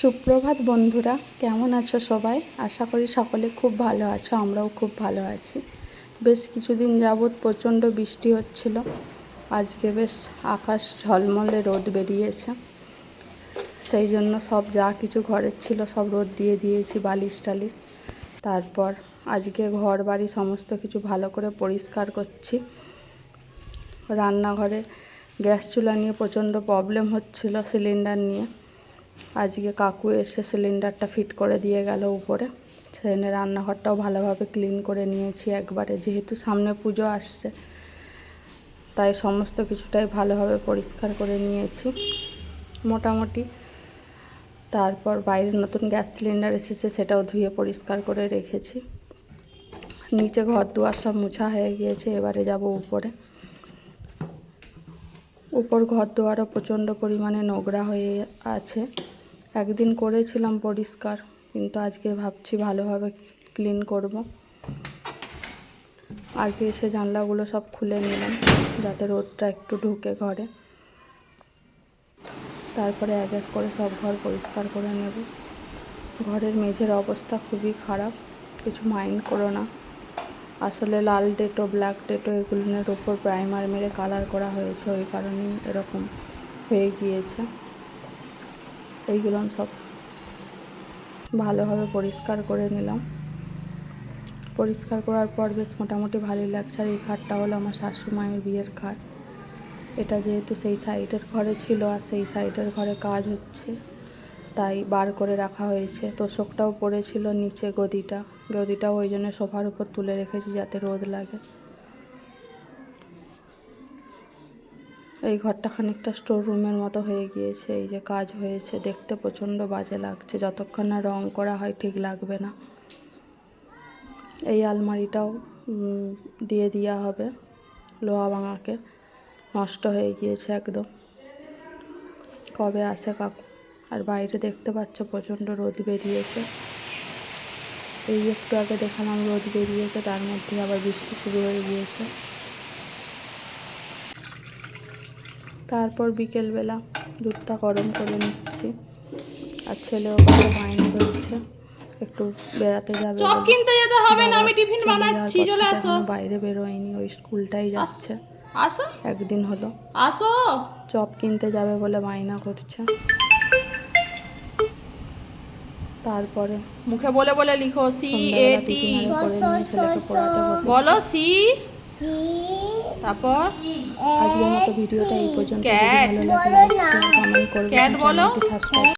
সুপ্রভাত বন্ধুরা, কেমন আছো সবাই? আশা করি সকলে খুব ভালো আছো, আমরাও খুব ভালো আছি। বেশ কিছুদিন যাবৎ প্রচণ্ড বৃষ্টি হচ্ছিল। আজকে বেশ আকাশ ঝলমলে রোদ বেরিয়েছে। সেই জন্য সব যা কিছু ঘরের ছিল সব রোদ দিয়ে দিয়েছি, বালিশ টালিশ। তারপর আজকে ঘর বাড়ি সমস্ত কিছু ভালো করে পরিষ্কার করছি। রান্নাঘরে গ্যাস চুলা নিয়ে প্রচণ্ড প্রবলেম হচ্ছিল সিলিন্ডার নিয়ে। আজকে কাকু এসে সিলিন্ডারটা ফিট করে দিয়ে গেল উপরে। সেখানে রান্নাঘরটাও ভালোভাবে ক্লিন করে নিয়েছি একবারে, যেহেতু সামনে পুজো আসছে, তাই সমস্ত কিছুটাই ভালোভাবে পরিষ্কার করে নিয়েছি মোটামুটি। তারপর বাইরে নতুন গ্যাস সিলিন্ডার এসেছে, সেটাও ধুয়ে পরিষ্কার করে রেখেছি। নিচে ঘর দুয়ার সব মুছা হয়ে গিয়েছে, এবারে যাব উপরে। উপর ঘর দুয়ারও প্রচণ্ড পরিমাণে নোংরা হয়ে আছে। একদিন করেছিলাম পরিষ্কার, কিন্তু আজকে ভাবছি ভালোভাবে ক্লিন করব। আগে এসে জানলাগুলো সব খুলে নিলাম, যাতে রোদটা একটু ঢুকে ঘরে। তারপরে এক এক করে সব ঘর পরিষ্কার করে নেব। ঘরের মেঝের অবস্থা খুবই খারাপ, কিছু মাইন্ড করো না। আসলে লাল ডেটো, ব্ল্যাক ডেটো এগুলোর ওপর প্রাইমার মেরে কালার করা হয়েছে, ওই কারণেই এরকম হয়ে গিয়েছে। এইগুলো সব ভালোভাবে পরিষ্কার করে নিলাম। পরিষ্কার করার পর বেশ মোটামুটি ভালোই লাগছে। আর এই খাটটা হলো আমার শাশুমায়ের বিয়ের খাট। এটা যেহেতু সেই সাইডের ঘরে ছিল, আর সেই সাইডের ঘরে কাজ হচ্ছে। তাই বার করে রাখা হয়েছে। তোষকটাও পড়েছিল নিচে গদিটা। গদিটাও ওই জন্য সোফার উপর তুলে রেখেছি যাতে রোদ লাগে। এই ঘরটা খানিকটা স্টোর রুমের মতো হয়ে গিয়েছে। এই যে কাজ হয়েছে, দেখতে প্রচণ্ড বাজে লাগছে। যতক্ষণ না রং করা হয় ঠিক লাগবে না। এই আলমারিটাও দিয়ে দেওয়া হবে লোহা ভাঙাকে। নষ্ট হয়ে গিয়েছে একদম। কবে আসে কাকু? আর বাইরে দেখতে পাচ্ছ প্রচণ্ড রোদ বেরিয়েছে। এই একটু আগে দেখালাম রোদ বেরিয়েছে তার মধ্যে আবার বৃষ্টি শুরু হয়ে গিয়েছে। তারপর বিকেলবেলা দুধটা গরম করে নিচ্ছি আর ছেলেও বাবা বায়না ধরছে একটু বেড়াতে যাবে চপ কিনতে যেতে হবে না আমি টিফিন বানাচ্ছি চলে আসো। বাইরে বেরোয়নি ওই স্কুলটাই যাচ্ছে। আসো। একদিন হলো। আসো। চপ কিনতে যাবে বলে বায়না করছে। তারপরে মুখে বলে বলে লিখো সি এ টি। বলো সি তারপর আজকের মতো ভিডিওটা এই পর্যন্ত ভালো লাগলে লাইক শেয়ার কমেন্ট করবেন বলো। চ্যানেলটি সাবস্ক্রাইব